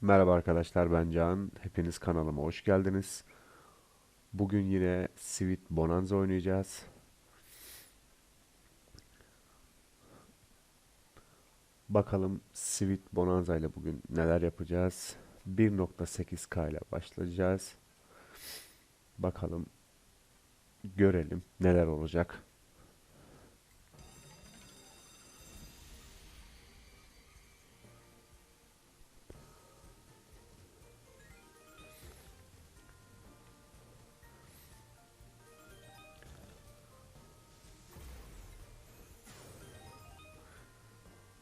Merhaba arkadaşlar ben Can. Hepiniz kanalıma hoş geldiniz. Bugün yine Sweet Bonanza oynayacağız. Bakalım Sweet Bonanza ile bugün neler yapacağız. 1.8K ile başlayacağız. Bakalım görelim neler olacak.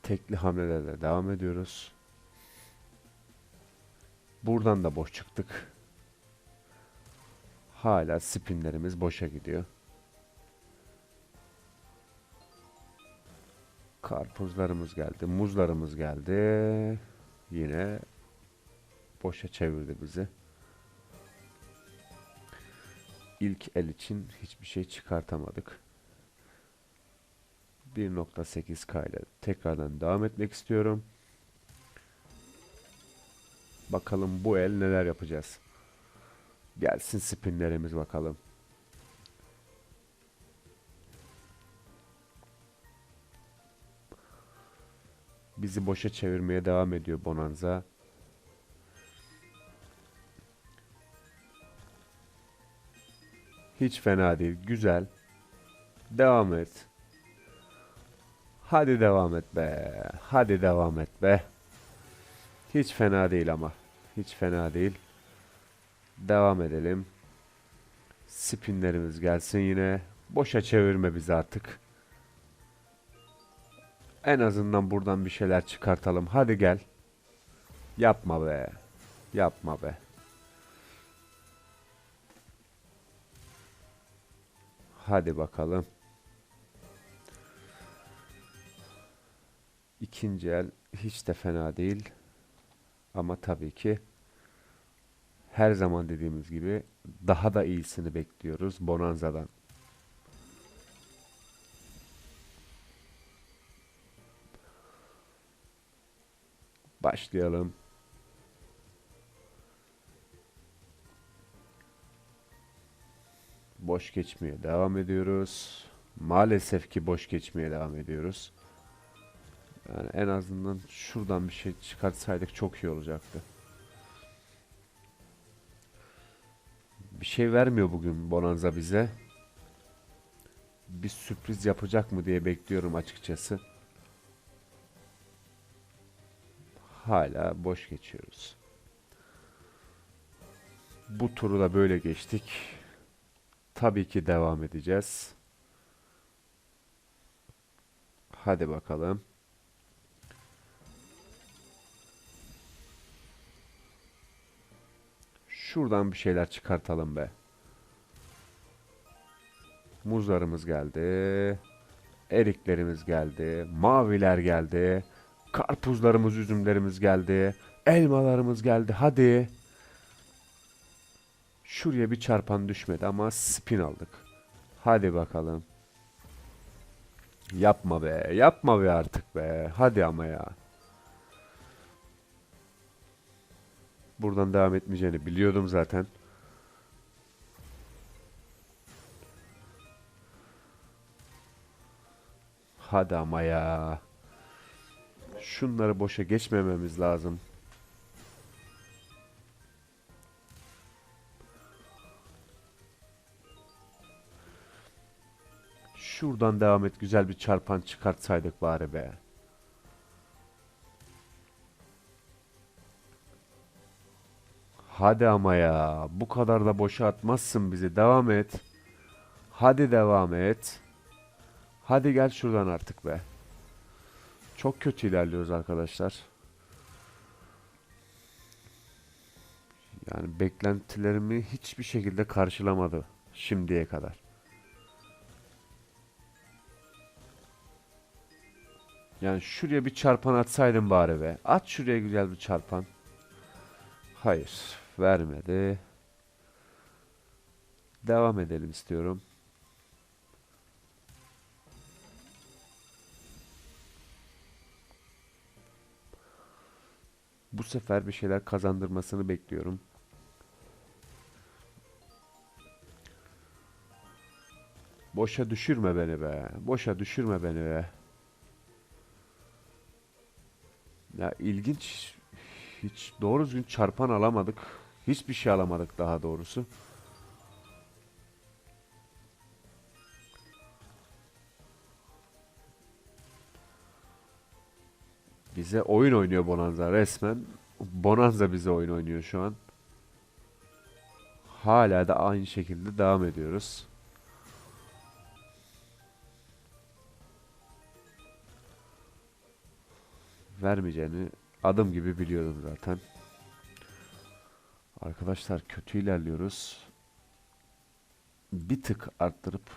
Tekli hamlelerle devam ediyoruz. Buradan da boş çıktık. Hala spinlerimiz boşa gidiyor. Karpuzlarımız geldi, muzlarımız geldi. Yine boşa çevirdi bizi. İlk el için hiçbir şey çıkartamadık. 1.8K ile tekrardan devam etmek istiyorum. Bakalım bu el neler yapacağız. Gelsin spinlerimiz bakalım. Bizi boşa çevirmeye devam ediyor Bonanza. Hiç fena değil. Güzel. Devam et. Hadi devam et be. Hadi devam et be. Hiç fena değil ama. Hiç fena değil. Devam edelim. Spinlerimiz gelsin yine. Boşa çevirme bizi artık. En azından buradan bir şeyler çıkartalım. Hadi gel. Yapma be. Yapma be. Hadi bakalım. İkinci el hiç de fena değil. Ama tabii ki her zaman dediğimiz gibi daha da iyisini bekliyoruz Bonanza'dan. Başlayalım. Boş geçmeye devam ediyoruz. Maalesef ki boş geçmeye devam ediyoruz. Yani en azından şuradan bir şey çıkartsaydık çok iyi olacaktı. Bir şey vermiyor bugün Bonanza bize. Bir sürpriz yapacak mı diye bekliyorum açıkçası. Hala boş geçiyoruz. Bu turu da böyle geçtik. Tabii ki devam edeceğiz. Hadi bakalım. Şuradan bir şeyler çıkartalım be. Muzlarımız geldi. Eriklerimiz geldi. Maviler geldi. Karpuzlarımız, üzümlerimiz geldi. Elmalarımız geldi. Hadi. Şuraya bir çarpan düşmedi ama spin aldık. Hadi bakalım. Yapma be. Yapma be artık be. Hadi ama ya. Buradan devam etmeyeceğini biliyordum zaten. Hadi ama ya. Şunları boşa geçmememiz lazım. Şuradan devam et. Güzel bir çarpan çıkartsaydık bari be. Hadi ama ya. Bu kadar da boşa atmazsın bizi. Devam et. Hadi devam et. Hadi gel şuradan artık be. Çok kötü ilerliyoruz arkadaşlar. Yani beklentilerimi hiçbir şekilde karşılamadı şimdiye kadar. Yani şuraya bir çarpan atsaydın bari be. At şuraya güzel bir çarpan. Hayır, vermedi. Devam edelim istiyorum. Bu sefer bir şeyler kazandırmasını bekliyorum. Boşa düşürme beni be. Boşa düşürme beni be. Ya ilginç. Hiç doğru düzgün çarpan alamadık. Hiçbir şey alamadık daha doğrusu. Bize oyun oynuyor Bonanza resmen. Bonanza bize oyun oynuyor şu an. Hala da aynı şekilde devam ediyoruz. Vermeyeceğini adım gibi biliyordum zaten. Arkadaşlar kötü ilerliyoruz. Bir tık arttırıp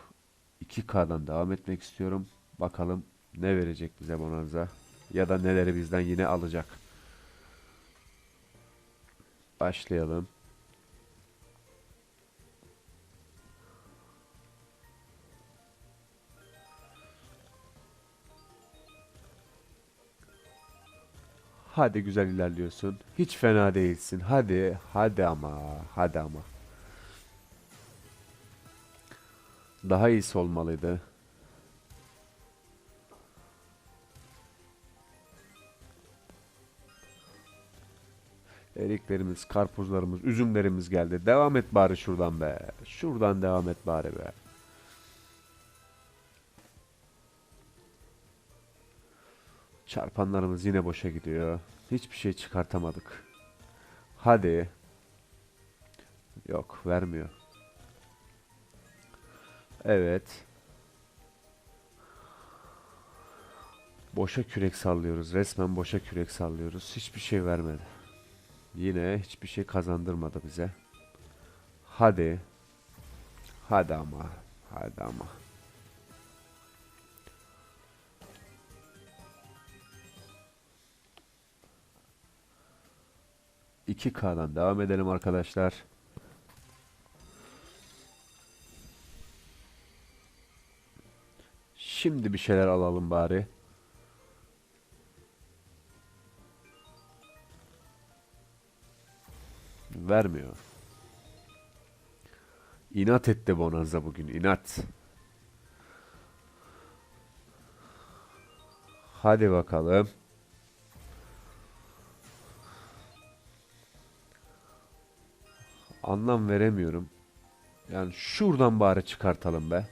2K'dan devam etmek istiyorum. Bakalım ne verecek bize Bonanza ya da neleri bizden yine alacak. Başlayalım. Hadi güzel ilerliyorsun. Hiç fena değilsin. Hadi, hadi ama, hadi ama. Daha iyisi olmalıydı. Eriklerimiz, karpuzlarımız, üzümlerimiz geldi. Devam et bari şuradan be. Şuradan devam et bari be. Çarpanlarımız yine boşa gidiyor. Hiçbir şey çıkartamadık. Hadi. Yok, vermiyor. Evet. Boşa kürek sallıyoruz. Resmen boşa kürek sallıyoruz. Hiçbir şey vermedi. Yine hiçbir şey kazandırmadı bize. Hadi. Hadi ama. Hadi ama. İki K'dan devam edelim arkadaşlar. Şimdi bir şeyler alalım bari. Vermiyor. İnat etti Bonanza bugün. inat. Hadi bakalım. Anlam veremiyorum. Yani şuradan bari çıkartalım be.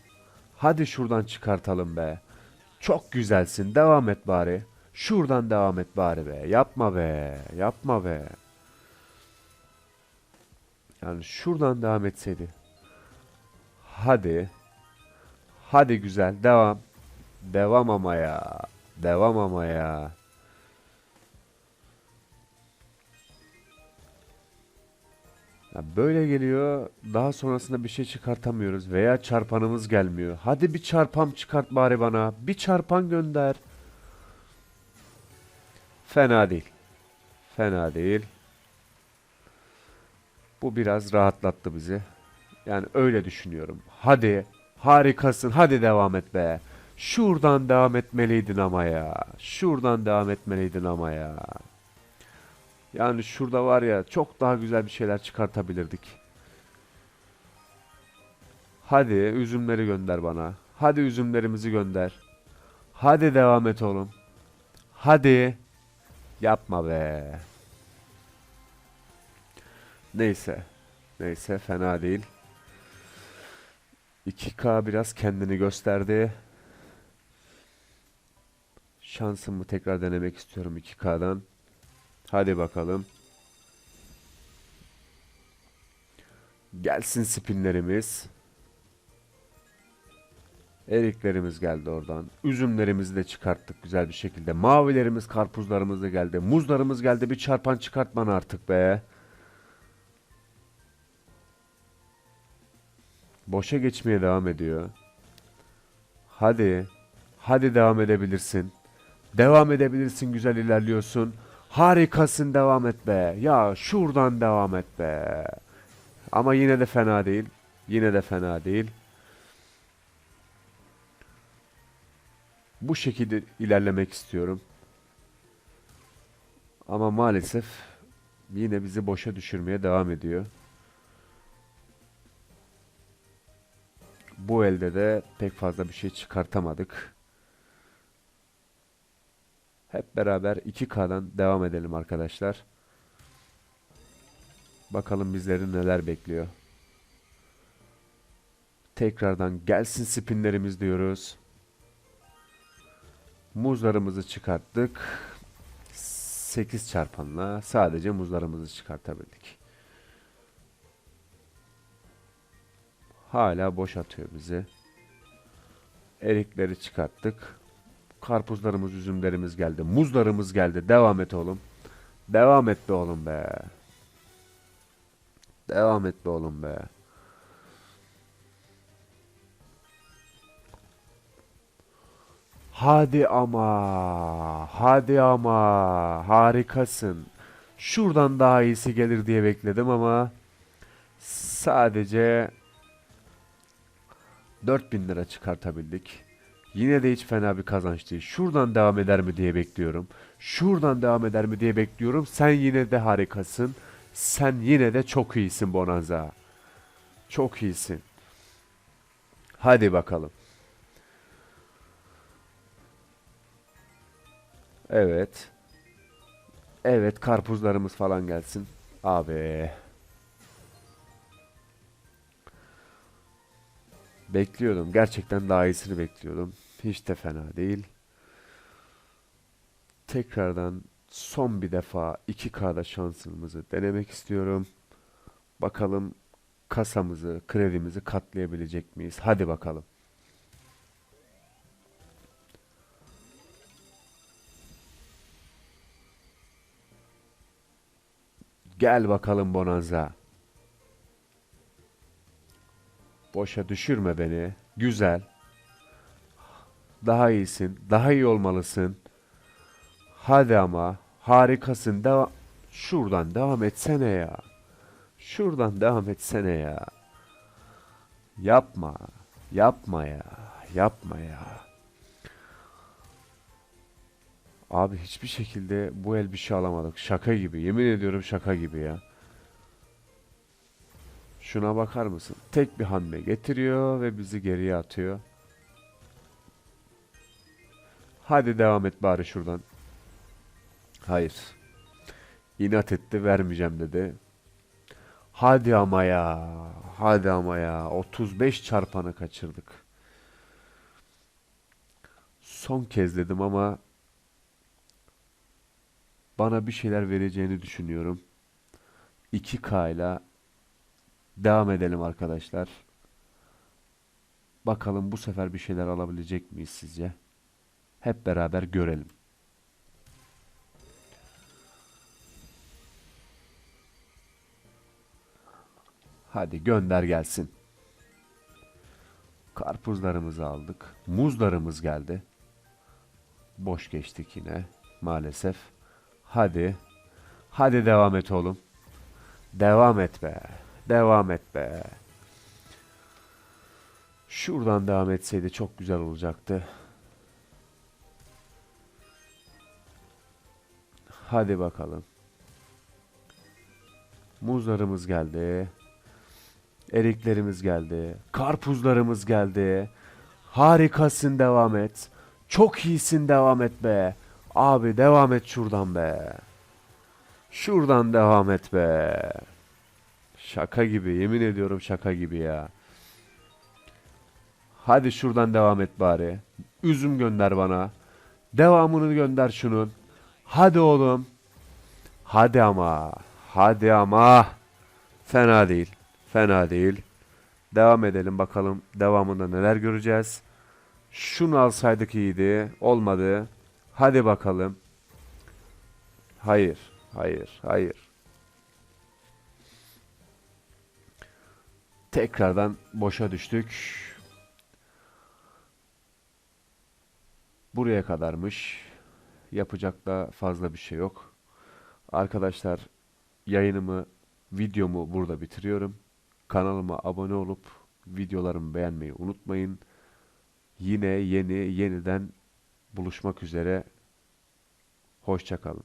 Hadi şuradan çıkartalım be. Çok güzelsin. Devam et bari. Şuradan devam et bari be. Yapma be. Yapma be. Yani şuradan devam etseydi. Hadi. Hadi güzel. Devam. Devam ama ya. Devam ama ya. Böyle geliyor. Daha sonrasında bir şey çıkartamıyoruz. Veya çarpanımız gelmiyor. Hadi bir çarpan çıkart bari bana. Bir çarpan gönder. Fena değil. Fena değil. Bu biraz rahatlattı bizi. Yani öyle düşünüyorum. Hadi. Harikasın. Hadi devam et be. Şuradan devam etmeliydin ama ya. Şuradan devam etmeliydin ama ya. Yani şurada var ya çok daha güzel bir şeyler çıkartabilirdik. Hadi üzümleri gönder bana. Hadi üzümlerimizi gönder. Hadi devam et oğlum. Hadi. Yapma be. Neyse. Neyse fena değil. 2K biraz kendini gösterdi. Şansımı tekrar denemek istiyorum 2K'dan. Hadi bakalım. Gelsin spinlerimiz. Eriklerimiz geldi oradan. Üzümlerimizi de çıkarttık güzel bir şekilde. Mavilerimiz, karpuzlarımız da geldi. Muzlarımız geldi. Bir çarpan çıkartman artık be. Boşa geçmeye devam ediyor. Hadi. Hadi devam edebilirsin. Devam edebilirsin güzel ilerliyorsun. Harikasın devam et be. Ya şuradan devam et be. Ama yine de fena değil. Yine de fena değil. Bu şekilde ilerlemek istiyorum. Ama maalesef yine bizi boşa düşürmeye devam ediyor. Bu elde de pek fazla bir şey çıkartamadık. Hep beraber 2K'dan devam edelim arkadaşlar. Bakalım bizleri neler bekliyor. Tekrardan gelsin spinlerimiz diyoruz. Muzlarımızı çıkarttık. 8 çarpanla sadece muzlarımızı çıkartabildik. Hala boş atıyor bizi. Erikleri çıkarttık. Karpuzlarımız, üzümlerimiz geldi. Muzlarımız geldi. Devam et oğlum. Devam et be oğlum be. Devam et be oğlum be. Hadi ama. Hadi ama. Harikasın. Şuradan daha iyisi gelir diye bekledim ama sadece 4000 lira çıkartabildik. Yine de hiç fena bir kazanç değil. Şuradan devam eder mi diye bekliyorum. Şuradan devam eder mi diye bekliyorum. Sen yine de harikasın. Sen yine de çok iyisin Bonanza. Çok iyisin. Hadi bakalım. Evet. Evet karpuzlarımız falan gelsin. Abi. Bekliyordum. Gerçekten daha iyisini bekliyordum. Hiç de fena değil. Tekrardan son bir defa 2K'da şansımızı denemek istiyorum. Bakalım kasamızı, kredimizi katlayabilecek miyiz? Hadi bakalım. Gel bakalım Bonanza. Boşa düşürme beni. Güzel. Daha iyisin. Daha iyi olmalısın. Hadi ama. Harikasın. Devam. Şuradan devam etsene ya. Şuradan devam etsene ya. Yapma. Yapma ya. Yapma ya. Abi hiçbir şekilde bu el bir şey alamadık. Şaka gibi. Yemin ediyorum şaka gibi ya. Şuna bakar mısın? Tek bir hamle getiriyor ve bizi geriye atıyor. Hadi devam et bari şuradan. Hayır. İnat etti vermeyeceğim dedi. Hadi ama ya. Hadi ama ya. 35 çarpanı kaçırdık. Son kez dedim ama bana bir şeyler vereceğini düşünüyorum. 2K ile devam edelim arkadaşlar. Bakalım bu sefer bir şeyler alabilecek miyiz sizce? Hep beraber görelim. Hadi gönder gelsin. Karpuzlarımızı aldık. Muzlarımız geldi. Boş geçtik yine maalesef. Hadi. Hadi devam et oğlum. Devam et be. Devam et be. Şuradan devam etseydi çok güzel olacaktı. Hadi bakalım. Muzlarımız geldi. Eriklerimiz geldi. Karpuzlarımız geldi. Harikasın devam et. Çok iyisin devam et be. Abi devam et şuradan be. Şuradan devam et be. Şaka gibi yemin ediyorum şaka gibi ya. Hadi şuradan devam et bari. Üzüm gönder bana. Devamını gönder şunun. Hadi oğlum. Hadi ama. Hadi ama. Fena değil. Fena değil. Devam edelim bakalım devamında neler göreceğiz. Şunu alsaydık iyiydi. Olmadı. Hadi bakalım. Hayır. Hayır. Hayır. Tekrardan boşa düştük. Buraya kadarmış. Yapacak da fazla bir şey yok. Arkadaşlar yayınımı, videomu burada bitiriyorum. Kanalıma abone olup videolarımı beğenmeyi unutmayın. Yine yeni yeniden buluşmak üzere. Hoşçakalın.